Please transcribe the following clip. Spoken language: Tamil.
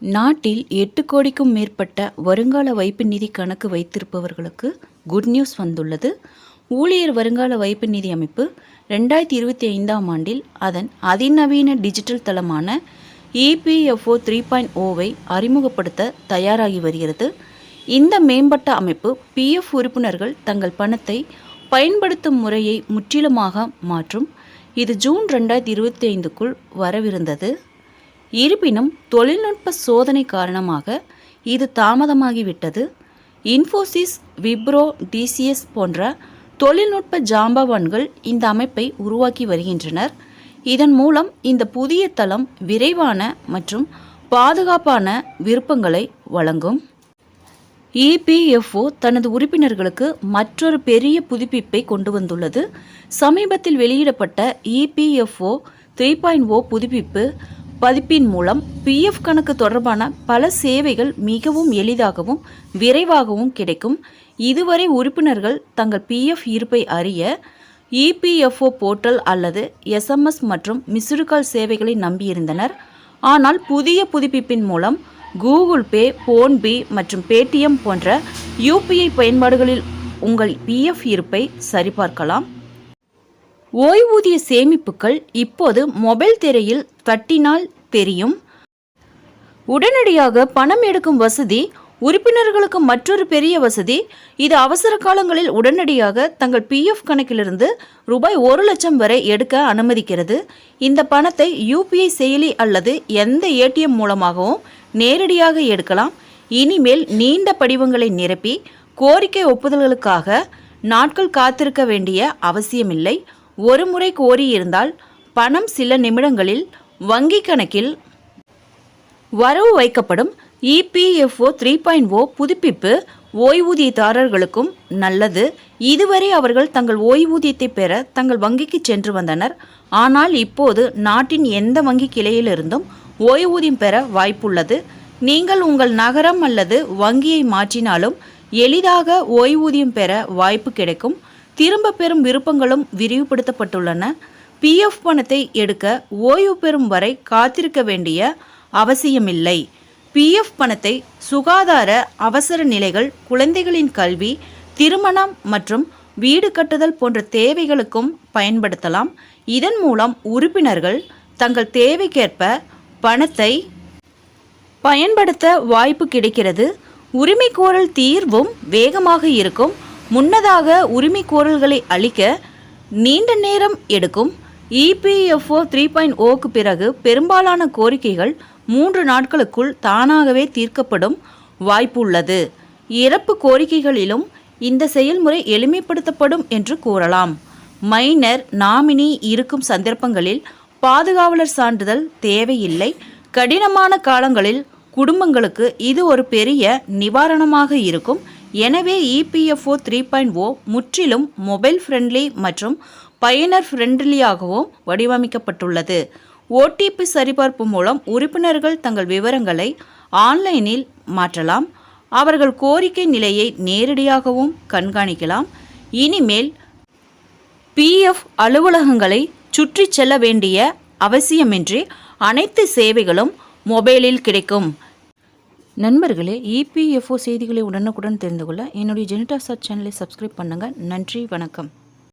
நாட்டில் எட்டு கோடிக்கும் மேற்பட்ட வருங்கால வைப்பு நிதி கணக்கு வைத்திருப்பவர்களுக்கு குட் நியூஸ் வந்துள்ளது. ஊழியர் வருங்கால வைப்பு நிதி அமைப்பு ரெண்டாயிரத்தி இருபத்தி ஐந்தாம் ஆண்டில் அதன் அதிநவீன டிஜிட்டல் தளமான இபிஎஃப்ஓ த்ரீ பாயிண்ட் ஓவை அறிமுகப்படுத்த தயாராகி வருகிறது. இந்த மேம்பட்ட அமைப்பு பிஎஃப் உறுப்பினர்கள் தங்கள் பணத்தை பயன்படுத்தும் முறையை முற்றிலுமாக மாற்றும். இது ஜூன் ரெண்டாயிரத்தி இருபத்தி ஐந்துக்குள் வரவிருந்தது. இருப்பினும் தொழில்நுட்ப சோதனை காரணமாக இது தாமதமாகிவிட்டது. இன்ஃபோசிஸ் விப்ரோ டிசிஎஸ் போன்ற தொழில்நுட்ப ஜாம்பவான்கள் இந்த அமைப்பை உருவாக்கி வருகின்றனர். இதன் மூலம் இந்த புதிய தளம் விரைவான மற்றும் பாதுகாப்பான விருப்பங்களை வழங்கும். இபிஎஃப்ஓ தனது உறுப்பினர்களுக்கு மற்றொரு பெரிய புதுப்பிப்பை கொண்டு வந்துள்ளது. சமீபத்தில் வெளியிடப்பட்ட இபிஎஃப்ஓ த்ரீ பாயிண்ட் ஓ புதுப்பிப்பு பதிப்பின் மூலம் பிஎஃப் கணக்கு தொடர்பான பல சேவைகள் மிகவும் எளிதாகவும் விரைவாகவும் கிடைக்கும். இதுவரை உறுப்பினர்கள் தங்கள் பிஎஃப் இருப்பை அறிய இபிஎஃப்ஓ போர்ட்டல் அல்லது எஸ்எம்எஸ் மற்றும் மிஸ்டு கால் சேவைகளை நம்பியிருந்தனர். ஆனால் புதிய புதுப்பிப்பின் மூலம் கூகுள் பே ஃபோன்பே மற்றும் பேடிஎம் போன்ற யூபிஐ பயன்பாடுகளில் உங்கள் பிஎஃப் இருப்பை சரிபார்க்கலாம். ஓய்வூதிய சேமிப்புகள் இப்போது மொபைல் திரையில் தட்டினால் தெரியும். உடனடியாக பணம் எடுக்கும் வசதி உறுப்பினர்களுக்கு மற்றொரு பெரிய வசதி. இது அவசர காலங்களில் உடனடியாக தங்கள் பிஎஃப் கணக்கிலிருந்து ரூபாய் ஒரு லட்சம் வரை எடுக்க அனுமதிக்கிறது. இந்த பணத்தை யூபிஐ செயலி அல்லது எந்த ஏடிஎம் மூலமாகவும் நேரடியாக எடுக்கலாம். இனிமேல் நீண்ட படிவங்களை நிரப்பி கோரிக்கை ஒப்புதல்களுக்காக நாட்கள் காத்திருக்க வேண்டிய அவசியமில்லை. ஒரு முறை கோரியிருந்தால் பணம் சில நிமிடங்களில் வங்கி கணக்கில் வரவு வைக்கப்படும் இபிஎஃப்ஓ த்ரீ பாயிண்ட் ஓ புதுப்பிப்பு ஓய்வூதியதாரர்களுக்கும் நல்லது. இதுவரை அவர்கள் தங்கள் ஓய்வூதியத்தை பெற தங்கள் வங்கிக்கு சென்று வந்தனர். ஆனால் இப்போது நாட்டின் எந்த வங்கி கிளையிலிருந்தும் ஓய்வூதியம் பெற வாய்ப்புள்ளது. நீங்கள் உங்கள் நகரம் அல்லது வங்கியை மாற்றினாலும் எளிதாக ஓய்வூதியம் பெற வாய்ப்பு கிடைக்கும். திரும்ப பெறும் விருப்பங்களும் விரிவுபடுத்தப்பட்டுள்ளன. பிஎஃப் பணத்தை எடுக்க ஓய்வு பெறும் வரை காத்திருக்க வேண்டிய அவசியமில்லை. பிஎஃப் பணத்தை சுகாதார அவசர நிலைகள் குழந்தைகளின் கல்வி திருமணம் மற்றும் வீடு கட்டுதல் போன்ற தேவைகளுக்கும் பயன்படுத்தலாம். இதன் மூலம் உறுப்பினர்கள் தங்கள் தேவைக்கேற்ப பணத்தை பயன்படுத்த வாய்ப்பு கிடைக்கிறது. உரிமைகோரல் தீர்வும் வேகமாக இருக்கும். முன்னதாக உரிமைகோரல்களை அளிக்க நீண்ட நேரம் எடுக்கும் இபிஎஃப்ஓ த்ரீ பாயிண்ட் ஓக்கு பிறகு பெரும்பாலான கோரிக்கைகள் மூன்று நாட்களுக்குள் தானாகவே தீர்க்கப்படும் வாய்ப்பு உள்ளது இறப்பு கோரிக்கைகளிலும் இந்த செயல்முறை எளிமைப்படுத்தப்படும் என்று கூறலாம். மைனர் நாமினி இருக்கும் சந்தர்ப்பங்களில் பாதுகாவலர் சான்றிதழ் தேவையில்லை. கடினமான காலங்களில் குடும்பங்களுக்கு இது ஒரு பெரிய நிவாரணமாக இருக்கும். எனவே இபிஎஃப்ஓ த்ரீ பாயிண்ட் ஓ முற்றிலும் மொபைல் ஃப்ரெண்ட்லி மற்றும் பயனர் ஃப்ரெண்ட்லியாகவும் வடிவமைக்கப்பட்டுள்ளது. ஓடிபி சரிபார்ப்பு மூலம் உறுப்பினர்கள் தங்கள் விவரங்களை ஆன்லைனில் மாற்றலாம். அவர்கள் கோரிக்கை நிலையை நேரடியாகவும் கண்காணிக்கலாம். இனிமேல் பிஎஃப் அலுவலகங்களை சுற்றி செல்ல வேண்டிய அவசியமின்றி அனைத்து சேவைகளும் மொபைலில் கிடைக்கும். நண்பர்களே இபிஎஃப்ஓ செய்திகளை உடனுக்குடன் தெரிந்து கொள்ள என்னுடைய ஜெனிடா சர்ச் சேனலை சப்ஸ்கிரைப் பண்ணுங்கள் நன்றி வணக்கம்.